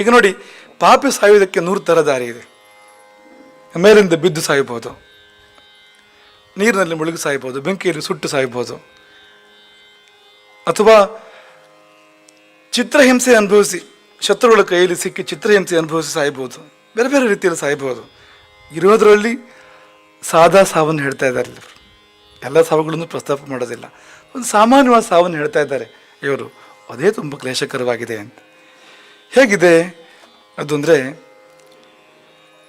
ಈಗ ನೋಡಿ, ಪಾಪಿ ಸಾಯುವುದಕ್ಕೆ ನೂರು ಥರ ದಾರಿ ಇದೆ. ಮೇಲಿಂದ ಬಿದ್ದು ಸಾಯಬಹುದು ನೀರಿನಲ್ಲಿ ಮುಳುಗಿ ಸಾಯಬಹುದು ಬೆಂಕಿಯಲ್ಲಿ ಸುಟ್ಟು ಸಾಯಬಹುದು ಅಥವಾ ಚಿತ್ರಹಿಂಸೆ ಅನುಭವಿಸಿ, ಶತ್ರುಗಳ ಕೈಯಲ್ಲಿ ಸಿಕ್ಕಿ ಚಿತ್ರಹಿಂಸೆ ಅನುಭವಿಸಿ ಸಾಯಬಹುದು ಬೇರೆ ಬೇರೆ ರೀತಿಯಲ್ಲಿ ಸಾಯಬಹುದು ಇರೋದರಲ್ಲಿ ಸಾದಾ ಸಾವನ್ನು ಹೇಳ್ತಾ ಇದ್ದಾರೆ ಇವರು. ಎಲ್ಲ ಸಾವುಗಳನ್ನು ಪ್ರಸ್ತಾಪ ಮಾಡೋದಿಲ್ಲ. ಒಂದು ಸಾಮಾನ್ಯವಾದ ಸಾವನ್ನು ಹೇಳ್ತಾ ಇದ್ದಾರೆ. ಇವರು, ಅದೇ ತುಂಬ ಕ್ಲೇಶಕರವಾಗಿದೆ ಅಂತ. ಹೇಗಿದೆ? ಅದು ಅಂದರೆ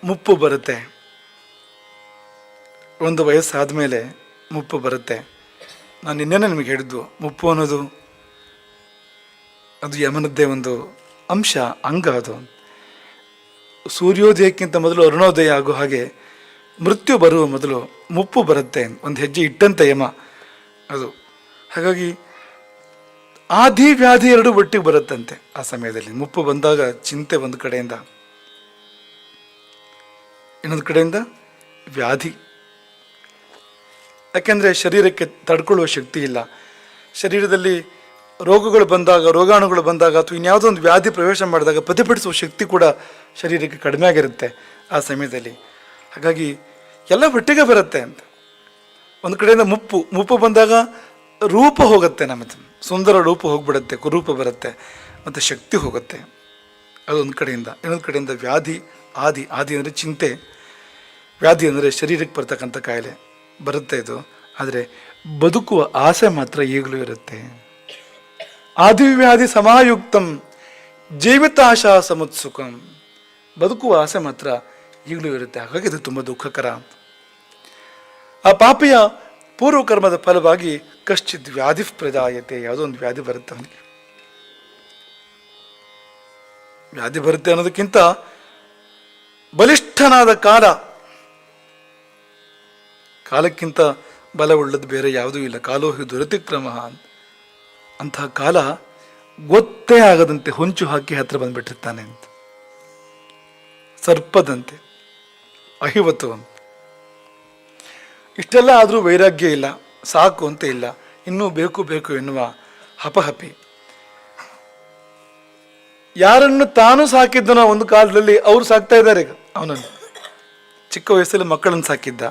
ಮುಪ್ಪು ಬರುತ್ತೆ. ಒಂದು ವಯಸ್ಸಾದ ಮೇಲೆ ಮುಪ್ಪು ಬರುತ್ತೆ. ನಾನು ನಿನ್ನೆ ನಿಮಗೆ ಹೇಳಿದ್ದು, ಮುಪ್ಪು ಅನ್ನೋದು ಅದು ಯಮನದ್ದೇ ಒಂದು ಅಂಶ, ಅಂಗ ಅದು. ಸೂರ್ಯೋದಯಕ್ಕಿಂತ ಮೊದಲು ಅರುಣೋದಯ ಆಗೋ ಹಾಗೆ ಮೃತ್ಯು ಬರುವ ಮೊದಲು ಮುಪ್ಪು ಬರುತ್ತೆ, ಒಂದು ಹೆಜ್ಜೆ ಇಟ್ಟಂತ ಯಮ ಅದು. ಹಾಗಾಗಿ ಆದಿ ವ್ಯಾಧಿ ಎರಡು ಒಟ್ಟಿಗೆ ಬರುತ್ತಂತೆ ಆ ಸಮಯದಲ್ಲಿ. ಮುಪ್ಪು ಬಂದಾಗ ಚಿಂತೆ ಒಂದು ಕಡೆಯಿಂದ, ಇನ್ನೊಂದು ಕಡೆಯಿಂದ ವ್ಯಾಧಿ. ಯಾಕೆಂದರೆ ಶರೀರಕ್ಕೆ ತಡ್ಕೊಳ್ಳುವ ಶಕ್ತಿ ಇಲ್ಲ. ಶರೀರದಲ್ಲಿ ರೋಗಗಳು ಬಂದಾಗ, ರೋಗಾಣುಗಳು ಬಂದಾಗ ಅಥವಾ ಇನ್ಯಾವುದೋ ಒಂದು ವ್ಯಾಧಿ ಪ್ರವೇಶ ಮಾಡಿದಾಗ ಪ್ರತಿಭಟಿಸುವ ಶಕ್ತಿ ಕೂಡ ಶರೀರಕ್ಕೆ ಕಡಿಮೆ ಆಗಿರುತ್ತೆ ಆ ಸಮಯದಲ್ಲಿ. ಹಾಗಾಗಿ ಎಲ್ಲ ಒಟ್ಟಿಗೆ ಬರುತ್ತೆ ಅಂತ. ಒಂದು ಕಡೆಯಿಂದ ಮುಪ್ಪು ಮುಪ್ಪು ಬಂದಾಗ ರೂಪ ಹೋಗುತ್ತೆ ನಮ್ಮದು. ಸುಂದರ ರೂಪ ಹೋಗ್ಬಿಡುತ್ತೆ, ಕುರೂಪ ಬರುತ್ತೆ, ಮತ್ತು ಶಕ್ತಿ ಹೋಗುತ್ತೆ. ಅದೊಂದು ಕಡೆಯಿಂದ, ಇನ್ನೊಂದು ಕಡೆಯಿಂದ ವ್ಯಾಧಿ, ಆದಿ ಆದಿ ಅಂದರೆ ಚಿಂತೆ. ವ್ಯಾಧಿ ಅಂದರೆ ಶರೀರಕ್ಕೆ ಬರ್ತಕ್ಕಂಥ ಕಾಯಿಲೆ. ಬರುತ್ತೆ ಇದು. ಆದರೆ ಬದುಕುವ ಆಸೆ ಮಾತ್ರ ಈಗಲೂ ಇರುತ್ತೆ. ಆದಿವ್ಯಾಧಿ ಸಮಾಯುಕ್ತಂ, ಜೀವಿತಾಶಾ ಸಮತ್ಸುಖಂ ಬದುಕುವ ಆಸೆ ಮಾತ್ರ ಈಗಲೂ ಇರುತ್ತೆ. ಹಾಗಾಗಿ ಇದು ತುಂಬ ದುಃಖಕರ. ಆ ಪಾಪಿಯ ಪೂರ್ವಕರ್ಮದ ಫಲವಾಗಿ ಕಶ್ಚಿತ್ ವ್ಯಾಧಿ ಪ್ರದಾಯತೆ ಯಾವುದೋ ಒಂದು ವ್ಯಾಧಿ ಬರುತ್ತೆ ಅವನಿಗೆ? ವ್ಯಾಧಿ ಬರುತ್ತೆ ಅನ್ನೋದಕ್ಕಿಂತ ಬಲಿಷ್ಠನಾದ ಕಾಲ, ಕಾಲಕ್ಕಿಂತ ಬಲವುಳ್ಳದ್ದು ಬೇರೆ ಯಾವುದೂ ಇಲ್ಲ. ಕಾಲೋಹಿ ದುರತಿಕ್ರಮ ಅಂತ. ಅಂತಹ ಕಾಲ ಗೊತ್ತೇ ಆಗದಂತೆ ಹೊಂಚು ಹಾಕಿ ಹತ್ರ ಬಂದ್ಬಿಟ್ಟಿರ್ತಾನೆ ಅಂತ. ಸರ್ಪದಂತೆ ಅಹಿವತ್ತು ಅಂತ ಇಷ್ಟೆಲ್ಲ ಆದರೂ ವೈರಾಗ್ಯ ಇಲ್ಲ, ಸಾಕು ಅಂತ ಇಲ್ಲ. ಇನ್ನೂ ಬೇಕು ಬೇಕು ಎನ್ನುವ ಹಪಹಪಿ. ಯಾರನ್ನು ತಾನು ಸಾಕಿದ್ದನೋ ಒಂದು ಕಾಲದಲ್ಲಿ ಅವರು ಸಾಕ್ತಾ ಇದ್ದಾರೆ ಈಗ, ಅವನನ್ನು. ಚಿಕ್ಕ ವಯಸ್ಸಲ್ಲಿ ಮಕ್ಕಳನ್ನು ಸಾಕಿದ್ದ.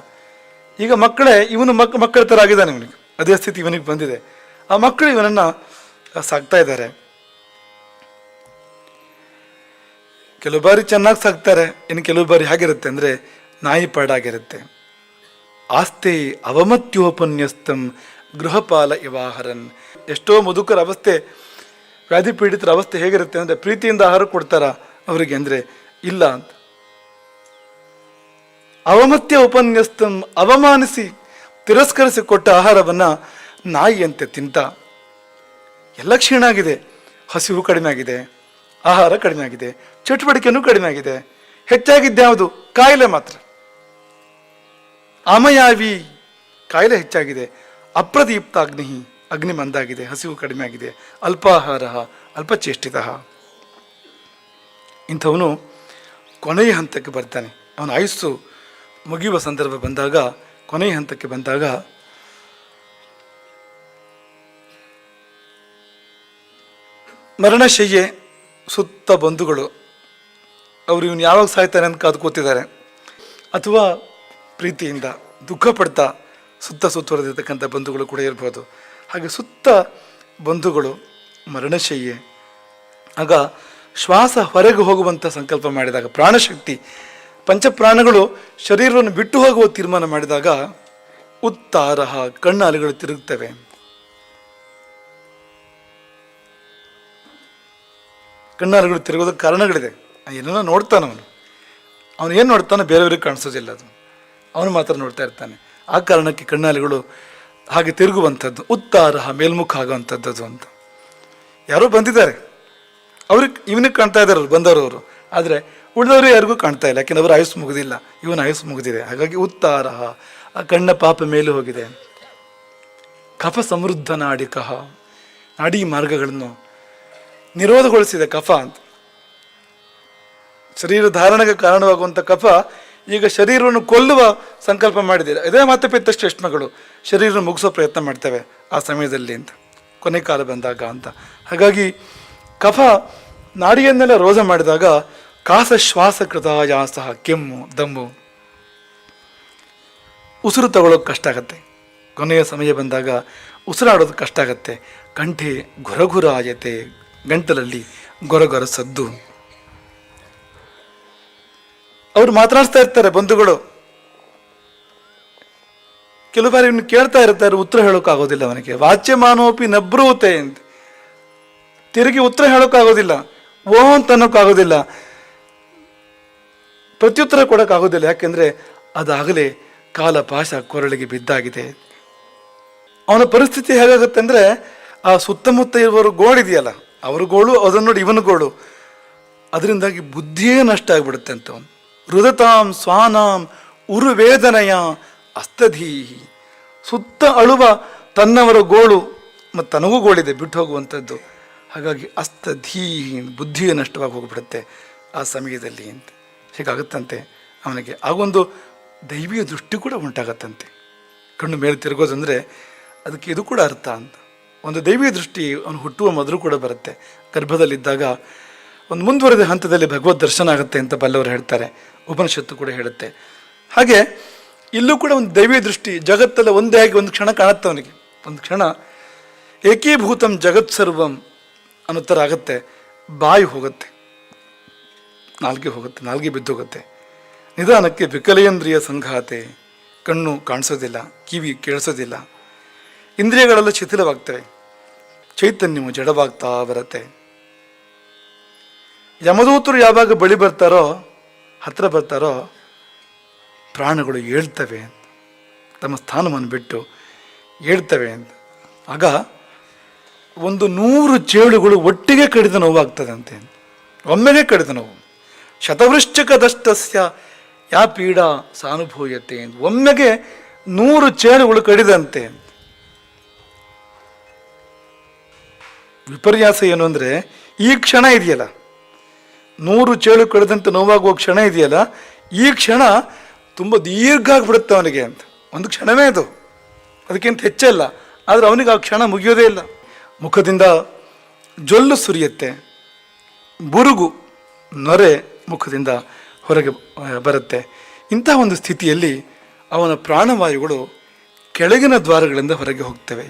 ಈಗ ಮಕ್ಕಳೇ ಇವನು ಮಕ್, ಮಕ್ಕಳ ಥರ ಆಗಿದ್ದಾನೆ ಇವನಿಗೆ. ಅದೇ ಸ್ಥಿತಿ ಇವನಿಗೆ ಬಂದಿದೆ. ಆ ಮಕ್ಕಳು ಇವನನ್ನು ಸಾಕ್ತಾ ಇದ್ದಾರೆ. ಕೆಲವು ಬಾರಿ ಚೆನ್ನಾಗಿ ಸಾಕ್ತಾರೆ, ಇನ್ನು ಕೆಲವು ಬಾರಿ ಹೇಗಿರುತ್ತೆ ಅಂದರೆ ನಾಯಿ ಪಾಡಾಗಿರುತ್ತೆ. ಆಸ್ತೆ ಅವಮತ್ಯೋಪನ್ಯಸ್ತಂ ಗೃಹಪಾಲ ಇವಾಹರನ್. ಎಷ್ಟೋ ಮುದುಕರ ಅವಸ್ಥೆ ವ್ಯಾಧಿ ಪೀಡಿತರ ಅವಸ್ಥೆ ಹೇಗಿರುತ್ತೆ ಅಂದರೆ ಪ್ರೀತಿಯಿಂದ ಆಹಾರ ಕೊಡ್ತಾರ ಅವರಿಗೆ ಅಂದರೆ ಇಲ್ಲ ಅಂತ. ಅವಮತ್ಯ ಉಪನ್ಯಸ್ತಂ ಅವಮಾನಿಸಿ ತಿರಸ್ಕರಿಸಿ ಕೊಟ್ಟ ಆಹಾರವನ್ನು ನಾಯಿಯಂತೆ ತಿಂತ. ಎಲ್ಲ ಕ್ಷೀಣ ಆಗಿದೆ ಹಸಿವು ಕಡಿಮೆ ಆಗಿದೆ ಆಹಾರ ಕಡಿಮೆ ಆಗಿದೆ ಚಟುವಟಿಕೆನೂ ಕಡಿಮೆ ಆಗಿದೆ ಹೆಚ್ಚಾಗಿದ್ದ್ಯಾವುದು? ಕಾಯಿಲೆ ಮಾತ್ರ. ಅಮಯಾವಿ ಕಾಯಿಲೆ ಹೆಚ್ಚಾಗಿದೆ. ಅಪ್ರದೀಪ್ತ ಅಗ್ನಿ ಅಗ್ನಿ ಮಂದಾಗಿದೆ ಹಸಿವು ಕಡಿಮೆ ಆಗಿದೆ ಅಲ್ಪಾಹಾರ, ಅಲ್ಪಚೇಷ್ಟಿತ. ಇಂಥವನು ಕೊನೆಯ ಹಂತಕ್ಕೆ ಬರ್ತಾನೆ. ಅವನ ಆಯುಸ್ಸು ಮುಗಿಯುವ ಸಂದರ್ಭ ಬಂದಾಗ, ಕೊನೆಯ ಹಂತಕ್ಕೆ ಬಂದಾಗ ಮರಣಶಯ್ಯೆ ಸುತ್ತ ಬಂಧುಗಳು. ಅವರು ಇವನು ಯಾವಾಗ ಸಾಯ್ತಾನೆ ಅಂತ ಕಾದು ಕೂತಿದ್ದಾರೆ. ಅಥವಾ ಪ್ರೀತಿಯಿಂದ ದುಃಖ ಪಡ್ತಾ ಸುತ್ತ ಸುತ್ತುವರೆದಿರ್ತಕ್ಕಂಥ ಬಂಧುಗಳು ಕೂಡ ಇರ್ಬೋದು. ಹಾಗೆ ಸುತ್ತ ಬಂಧುಗಳು, ಮರಣಶಯ್ಯೆ, ಆಗ ಶ್ವಾಸ ಹೊರಗೆ ಹೋಗುವಂಥ ಸಂಕಲ್ಪ ಮಾಡಿದಾಗ, ಪ್ರಾಣಶಕ್ತಿ, ಪಂಚಪ್ರಾಣಗಳು ಶರೀರವನ್ನು ಬಿಟ್ಟು ಹೋಗುವ ತೀರ್ಮಾನ ಮಾಡಿದಾಗ ಉತ್ತಾರಹ ಕಣ್ಣಾಲೆಗಳು ತಿರುಗುತ್ತವೆ ಕಣ್ಣಾಲುಗಳು ತಿರುಗೋದಕ್ಕೆ ಕಾರಣಗಳಿದೆ. ಏನೋ ನೋಡ್ತಾನೆ ಅವನು ಅವನು ಏನು ನೋಡ್ತಾನೋ ಬೇರೆಯವ್ರಿಗೆ ಕಾಣಿಸೋದಿಲ್ಲ ಅದು. ಅವನು ಮಾತ್ರ ನೋಡ್ತಾ ಇರ್ತಾನೆ. ಆ ಕಾರಣಕ್ಕೆ ಕಣ್ಣಾಲಿಗಳು ಹಾಗೆ ತಿರುಗುವಂಥದ್ದು, ಉತ್ತಾರಹ, ಮೇಲ್ಮುಖ ಆಗುವಂಥದ್ದು ಅಂತ. ಯಾರೋ ಬಂದಿದ್ದಾರೆ. ಅವ್ರಿಗೆ ಇವನಿಗೆ ಕಾಣ್ತಾ ಇದ್ದಾರೆ ಬಂದವರು ಆದರೆ ಉಳಿದವರು ಯಾರಿಗೂ ಕಾಣ್ತಾ ಇಲ್ಲ. ಯಾಕೆಂದ್ರೆ ಅವರ ಆಯುಸ್ ಮುಗಿದಿಲ್ಲ. ಇವನ ಆಯುಸ್ ಮುಗಿದಿದೆ. ಹಾಗಾಗಿ ಉತ್ತಾರಹ, ಆ ಕಣ್ಣ ಪಾಪ ಮೇಲೆ ಹೋಗಿದೆ. ಕಫ ಸಮೃದ್ಧ ನಾಡಿ ಕಹ. ನಾಡಿ ಮಾರ್ಗಗಳನ್ನು ನಿರೋಧಗೊಳಿಸಿದೆ ಕಫ ಅಂತ. ಶರೀರ ಧಾರಣೆಗೆ ಕಾರಣವಾಗುವಂಥ ಕಫ ಈಗ ಶರೀರವನ್ನು ಕೊಲ್ಲುವ ಸಂಕಲ್ಪ ಮಾಡಿದ್ದೀರ? ಇದೇ ಮತ್ತೆ ಪಿತ್ತ ಶ್ರೇಷ್ಮಗಳು ಶರೀರ ಮುಗಿಸೋ ಪ್ರಯತ್ನ ಮಾಡ್ತೇವೆ ಆ ಸಮಯದಲ್ಲಿ ಅಂತ. ಕೊನೆ ಕಾಲ ಬಂದಾಗ ಅಂತ. ಹಾಗಾಗಿ ಕಫ ನಾಡಿಯನ್ನೆಲ್ಲ ರೋಸ ಮಾಡಿದಾಗ ಕಾಸ ಶ್ವಾಸಕೃತ ಸಹ ಕೆಮ್ಮು, ದಮ್ಮು. ಉಸಿರು ತಗೊಳ್ಳೋಕೆ ಕಷ್ಟ ಆಗತ್ತೆ. ಕೊನೆಯ ಸಮಯ ಬಂದಾಗ ಉಸಿರಾಡೋದು ಕಷ್ಟ ಆಗತ್ತೆ. ಕಂಠೆ ಗೊರಗುರ ಆಯತೆ ಗಂಟಲಲ್ಲಿ ಗೊರಗೊರ ಸದ್ದು. ಅವ್ರು ಮಾತನಾಡ್ತಾ ಇರ್ತಾರೆ ಬಂಧುಗಳು. ಕೆಲವು ಬಾರಿ ಇವ್ನು ಕೇಳ್ತಾ ಇರ್ತಾರೆ, ಉತ್ತರ ಹೇಳೋಕ್ಕಾಗೋದಿಲ್ಲ ಅವನಿಗೆ. ವಾಚ್ಯಮಾನೋಪಿ ನಬ್ರೂತೆ ಅಂತ. ತಿರುಗಿ ಉತ್ತರ ಹೇಳೋಕ್ಕಾಗೋದಿಲ್ಲ. ಓ ಅಂತ ಅನ್ನೋಕ್ಕಾಗೋದಿಲ್ಲ. ಪ್ರತ್ಯುತ್ತರ ಕೊಡೋಕ್ಕಾಗೋದಿಲ್ಲ. ಯಾಕೆಂದರೆ ಅದಾಗಲೇ ಕಾಲ ಪಾಶ ಕೊರಳಿಗೆ ಬಿದ್ದಾಗಿದೆ. ಅವನ ಪರಿಸ್ಥಿತಿ ಹೇಗಾಗುತ್ತೆ ಅಂದರೆ, ಆ ಸುತ್ತಮುತ್ತ ಇರುವವರು ಗೋಳಿದೆಯಲ್ಲ ಅವರು ಗೋಳು, ಅದನ್ನು ನೋಡಿ ಇವನ ಗೋಳು. ಅದರಿಂದಾಗಿ ಬುದ್ಧಿಯೇ ನಷ್ಟ ಆಗಿಬಿಡುತ್ತೆ ಅಂತ ಅವನು. ಹೃದತಾಂ ಸ್ವಾನಾಂ ಉರುವೇದನೆಯ ಅಸ್ತಧೀಹಿ ಸುತ್ತ ಅಳುವ ತನ್ನವರ ಗೋಳು ಮತ್ತು ತನಗೂ ಗೋಳಿದೆ, ಬಿಟ್ಟು ಹೋಗುವಂಥದ್ದು. ಹಾಗಾಗಿ ಅಸ್ತಧೀಹಿ ಬುದ್ಧಿಯ ನಷ್ಟವಾಗಿ ಹೋಗ್ಬಿಡುತ್ತೆ ಆ ಸಮಯದಲ್ಲಿ ಅಂತ. ಹೀಗಾಗುತ್ತಂತೆ ಅವನಿಗೆ ಆಗೊಂದು ದೈವೀಯ ದೃಷ್ಟಿ ಕೂಡ ಉಂಟಾಗತ್ತಂತೆ. ಕಣ್ಣು ಮೇಲೆ ತಿರುಗೋದಂದರೆ ಅದಕ್ಕೆ ಇದು ಕೂಡ ಅರ್ಥ ಅಂತ. ಒಂದು ದೈವೀಯ ದೃಷ್ಟಿ ಅವನು ಹುಟ್ಟುವ ಮೊದಲು ಕೂಡ ಬರುತ್ತೆ. ಗರ್ಭದಲ್ಲಿದ್ದಾಗ ಒಂದು ಮುಂದುವರೆದ ಹಂತದಲ್ಲಿ ಭಗವದ್ ದರ್ಶನ ಆಗುತ್ತೆ ಅಂತ ಬಲ್ಲವರು ಹೇಳ್ತಾರೆ. ಉಪನಿಷತ್ತು ಕೂಡ ಹೇಳುತ್ತೆ. ಹಾಗೆ ಇಲ್ಲೂ ಕೂಡ ಒಂದು ದೈವೀ ದೃಷ್ಟಿ ಜಗತ್ತಲ್ಲ ಒಂದೇ ಆಗಿ ಒಂದು ಕ್ಷಣ ಕಾಣುತ್ತೆ ಅವನಿಗೆ. ಒಂದು ಕ್ಷಣ ಏಕೀಭೂತಂ ಜಗತ್ ಸರ್ವಂ ಅನ್ನೋ ಆಗುತ್ತೆ. ಬಾಯಿ ಹೋಗುತ್ತೆ. ನಾಲ್ಗೆ ಹೋಗುತ್ತೆ, ನಾಲ್ಗೆ ಬಿದ್ದು ಹೋಗುತ್ತೆ. ನಿಧಾನಕ್ಕೆ ವಿಕಲೇಂದ್ರಿಯ ಸಂಘಾತೆ. ಕಣ್ಣು ಕಾಣಿಸೋದಿಲ್ಲ, ಕಿವಿ ಕೇಳಿಸೋದಿಲ್ಲ. ಇಂದ್ರಿಯಗಳೆಲ್ಲ ಶಿಥಿಲವಾಗ್ತವೆ. ಚೈತನ್ಯವು ಜಡವಾಗ್ತಾ ಬರುತ್ತೆ. ಯಮದೂತರು ಯಾವಾಗ ಬಳಿ ಬರ್ತಾರೋ ಹತ್ರ ಬರ್ತಾರೋ, ಪ್ರಾಣಗಳು ಏಳ್ತವೆ ತಮ್ಮ ಸ್ಥಾನವನ್ನು ಬಿಟ್ಟು ಹೇಳ್ತವೆ ಅಂತ. ಆಗ ಒಂದು ನೂರು ಚೇಳುಗಳು ಒಟ್ಟಿಗೆ ಕಡಿದ ನೋವಾಗ್ತದಂತೆ. ಒಮ್ಮೆಗೆ ಕಡಿದ ನೋವು. ಶತವೃಶ್ಚಿಕದಷ್ಟಸ್ಯ ಯಾ ಪೀಡಾ ಸಾನುಭೂಯತೆ ಒಮ್ಮೆಗೆ ನೂರು ಚೇಳುಗಳು ಕಡಿದಂತೆ. ವಿಪರ್ಯಾಸ ಏನು ಅಂದರೆ, ಈ ಕ್ಷಣ ಇದೆಯಲ್ಲ ನೂರು ಚೇಳು ಕಳೆದಂತೆ ನೋವಾಗುವ ಕ್ಷಣ ಇದೆಯಲ್ಲ, ಈ ಕ್ಷಣ ತುಂಬ ದೀರ್ಘ ಆಗಿಬಿಡುತ್ತೆ ಅವನಿಗೆ ಅಂತ. ಒಂದು ಕ್ಷಣವೇ ಅದು. ಅದಕ್ಕಿಂತ ಹೆಚ್ಚಲ್ಲ. ಆದರೆ ಅವನಿಗೆ ಆ ಕ್ಷಣ ಮುಗಿಯೋದೇ ಇಲ್ಲ. ಮುಖದಿಂದ ಜೊಲ್ಲು ಸುರಿಯುತ್ತೆ. ಬುರುಗು, ನೊರೆ ಮುಖದಿಂದ ಹೊರಗೆ ಬರುತ್ತೆ. ಇಂಥ ಒಂದು ಸ್ಥಿತಿಯಲ್ಲಿ ಅವನ ಪ್ರಾಣವಾಯುಗಳು ಕೆಳಗಿನ ದ್ವಾರಗಳಿಂದ ಹೊರಗೆ ಹೋಗ್ತವೆ.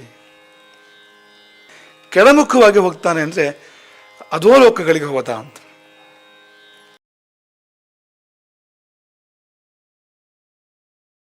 ಕೆಳಮುಖವಾಗಿ ಹೋಗ್ತಾನೆ ಅಂದರೆ ಅಧೋಲೋಕಗಳಿಗೆ ಹೋದ ಅಂತ.